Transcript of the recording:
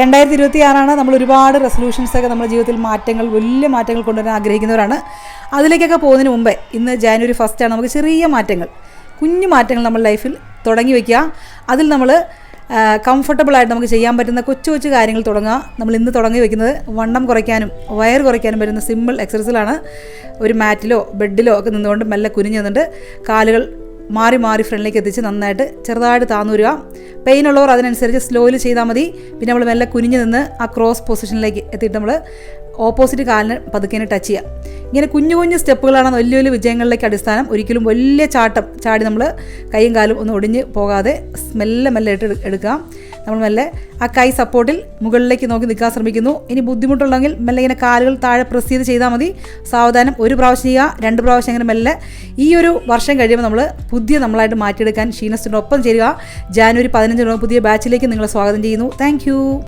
രണ്ടായിരത്തി ഇരുപത്തി ആറാണ് നമ്മൾ ഒരുപാട് റെസൊല്യൂഷൻസ് ഒക്കെ നമ്മുടെ ജീവിതത്തിൽ മാറ്റങ്ങൾ വലിയ മാറ്റങ്ങൾ കൊണ്ടുവരാൻ ആഗ്രഹിക്കുന്നവരാണ്. അതിലേക്കൊക്കെ പോകുന്നതിന് മുമ്പേ ഇന്ന് ജാനുവരി ഫസ്റ്റാണ് നമുക്ക് ചെറിയ മാറ്റങ്ങൾ കുഞ്ഞു മാറ്റങ്ങൾ നമ്മുടെ ലൈഫിൽ തുടങ്ങി വയ്ക്കുക അതിൽ നമ്മൾ കംഫർട്ടബിളായിട്ട് നമുക്ക് ചെയ്യാൻ പറ്റുന്ന കൊച്ചു കൊച്ചു കാര്യങ്ങൾ തുടങ്ങുക. നമ്മൾ ഇന്ന് തുടങ്ങി വയ്ക്കുന്നത് വണ്ണം കുറയ്ക്കാനും വയർ കുറയ്ക്കാനും പറ്റുന്ന സിമ്പിൾ എക്സസൈസിലാണ് ഒരു മാറ്റിലോ ബെഡിലോ ഒക്കെ നിന്നുകൊണ്ട് മെല്ലെ കുനിഞ്ഞു നിന്നിട്ട് കാലുകൾ മാറി മാറി ഫ്രണ്ടിലേക്ക് എത്തിച്ച് നന്നായിട്ട് ചെറുതായിട്ട് താന്നൂരുക. പെയിൻ ഉള്ളവർ അതിനനുസരിച്ച് സ്ലോയിൽ ചെയ്താൽ മതി. പിന്നെ നമ്മൾ മെല്ലെ കുനിഞ്ഞു നിന്ന് ആ ക്രോസ് പൊസിഷനിലേക്ക് എത്തിയിട്ട് നമ്മൾ ഓപ്പോസിറ്റ് കാലിന് പതുക്കേനെ ടച്ച് ചെയ്യുക ഇങ്ങനെ കുഞ്ഞു കുഞ്ഞു സ്റ്റെപ്പുകളാണ് വലിയ വലിയ വിജയങ്ങളിലേക്ക് അടിസ്ഥാനം. ഒരിക്കലും വലിയ ചാട്ടം ചാടി നമ്മൾ കൈയും കാലും ഒന്ന് ഒടിഞ്ഞ് പോകാതെ മെല്ലെ മെല്ലെ ഇട്ട് എടുക്കുക നമ്മൾ മെല്ലെ ആ കൈ സപ്പോർട്ടിൽ മുകളിലേക്ക് നോക്കി നിൽക്കാൻ ശ്രമിക്കുന്നു. ഇനി ബുദ്ധിമുട്ടുണ്ടെങ്കിൽ മെല്ലെ ഇങ്ങനെ കാലുകൾ താഴെ പ്രസ് ചെയ്ത് ചെയ്താൽ മതി. സാവധാനം ഒരു പ്രാവശ്യം ചെയ്യുക രണ്ട് പ്രാവശ്യം അങ്ങനെ മെല്ലെ. ഈ ഒരു വർഷം കഴിയുമ്പോൾ നമ്മൾ പുതിയ നമ്മളായിട്ട് മാറ്റിയെടുക്കാൻ ഷീനസിന്റെ ഒപ്പം ചേരുക. ജാനുവരി പതിനഞ്ചിന് പുതിയ ബാച്ചിലേക്ക് നിങ്ങളെ സ്വാഗതം ചെയ്യുന്നു. താങ്ക്